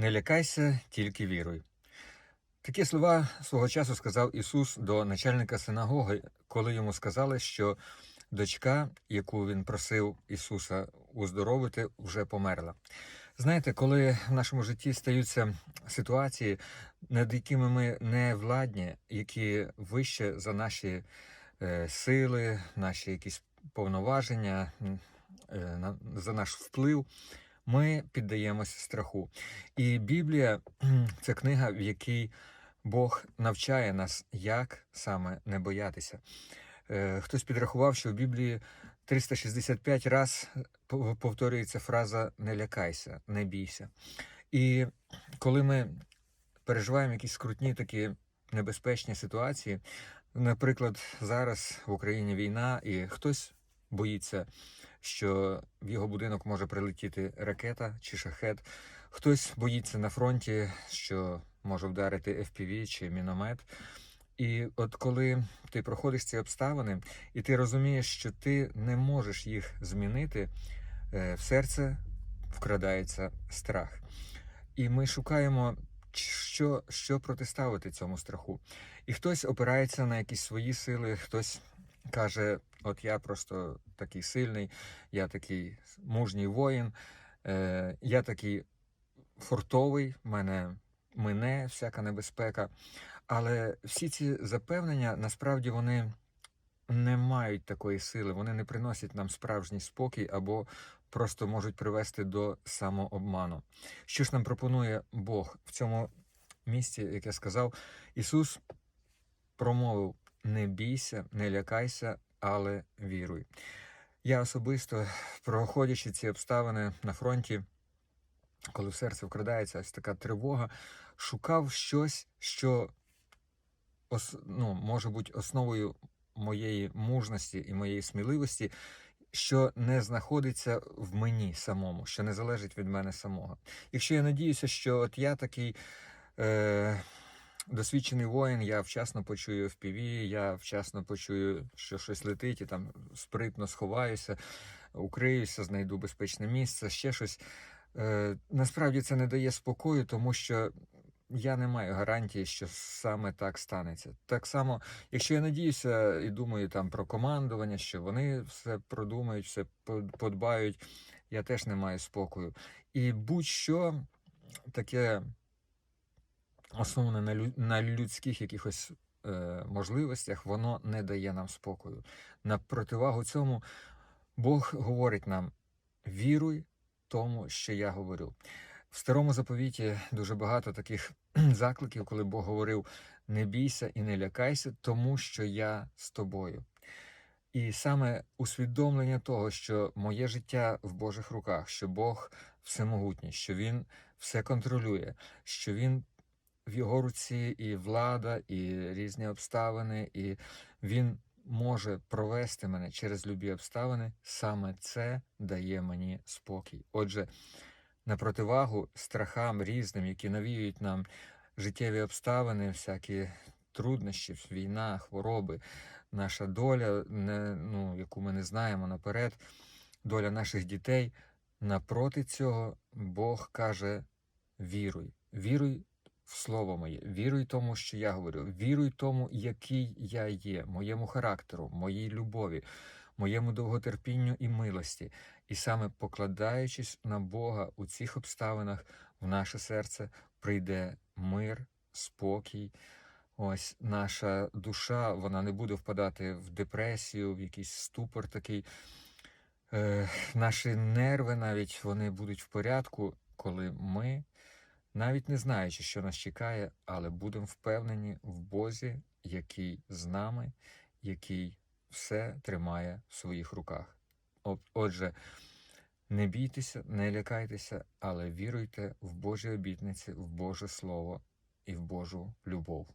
Не лякайся, тільки віруй. Такі слова свого часу сказав Ісус до начальника синагоги, коли йому сказали, що дочка, яку він просив Ісуса уздоровити, вже померла. Знаєте, коли в нашому житті стаються ситуації, над якими ми не владні, які вище за наші е, сили, наші якісь повноваження, е, за наш вплив, ми піддаємося страху. І Біблія це книга, в якій Бог навчає нас, як саме не боятися. Е, Хтось підрахував, що в Біблії 365 раз повторюється фраза не лякайся, не бійся. І коли ми переживаємо якісь скрутні такі небезпечні ситуації, наприклад, зараз в Україні війна, і хтось боїться, що в його будинок може прилетіти ракета чи шахет, хтось боїться на фронті, що може вдарити FPV чи міномет. І от коли ти проходиш ці обставини, і ти розумієш, що ти не можеш їх змінити, е, в серце вкрадається страх. І ми шукаємо, що, що протиставити цьому страху. І хтось опирається на якісь свої сили, хтось каже: От я просто такий сильний, я такий мужній воїн, е, я такий фортовий, мене мине всяка небезпека. Але всі ці запевнення насправді вони не мають такої сили, вони не приносять нам справжній спокій або просто можуть привести до самообману. Що ж нам пропонує Бог в цьому місці, як я сказав, Ісус промовив: не бійся, не лякайся, але віруй. Я особисто, проходячи ці обставини на фронті, коли в серце вкрадається ось така тривога, шукав щось, що ну, може бути основою моєї мужності і моєї сміливості, що не знаходиться в мені самому, що не залежить від мене самого. Якщо я надіюся, що от я такий е, досвідчений воїн, я вчасно почую в піві, я вчасно почую, що щось летить, і там спритно сховаюся, укриюся, знайду безпечне місце, ще щось. Е, насправді це не дає спокою, тому що я не маю гарантії, що саме так станеться. Так само, якщо я надіюся і думаю там про командування, що вони все продумають, все подбають, я теж не маю спокою. І будь-що таке основане на, лю- на людських якихось е, можливостях, воно не дає нам спокою. На противагу цьому Бог говорить нам: віруй тому, що я говорю. В старому заповіті дуже багато таких закликів, коли Бог говорив: не бійся і не лякайся, тому що я з тобою. І саме усвідомлення того, що моє життя в Божих руках, що Бог всемогутній, що Він все контролює, що Він в його руці і влада, і різні обставини, і Він може провести мене через любі обставини, саме це дає мені спокій. Отже, на противагу страхам різним, які навіюють нам життєві обставини, всякі труднощі, війна, хвороби, наша доля, не, ну, яку ми не знаємо наперед, доля наших дітей. Напроти цього Бог каже: віруй, віруй в слово моє, віруй тому, що я говорю, віруй тому, який я є, моєму характеру, моїй любові, моєму довготерпінню і милості. І саме покладаючись на Бога у цих обставинах, в наше серце прийде мир, спокій. Ось наша душа, вона не буде впадати в депресію, в якийсь ступор такий. Е, наші нерви навіть вони будуть в порядку, коли ми, навіть не знаючи, що нас чекає, але будемо впевнені в Бозі, який з нами, який все тримає в своїх руках. Отже, не бійтеся, не лякайтеся, але віруйте в Божі обітниці, в Боже Слово і в Божу любов.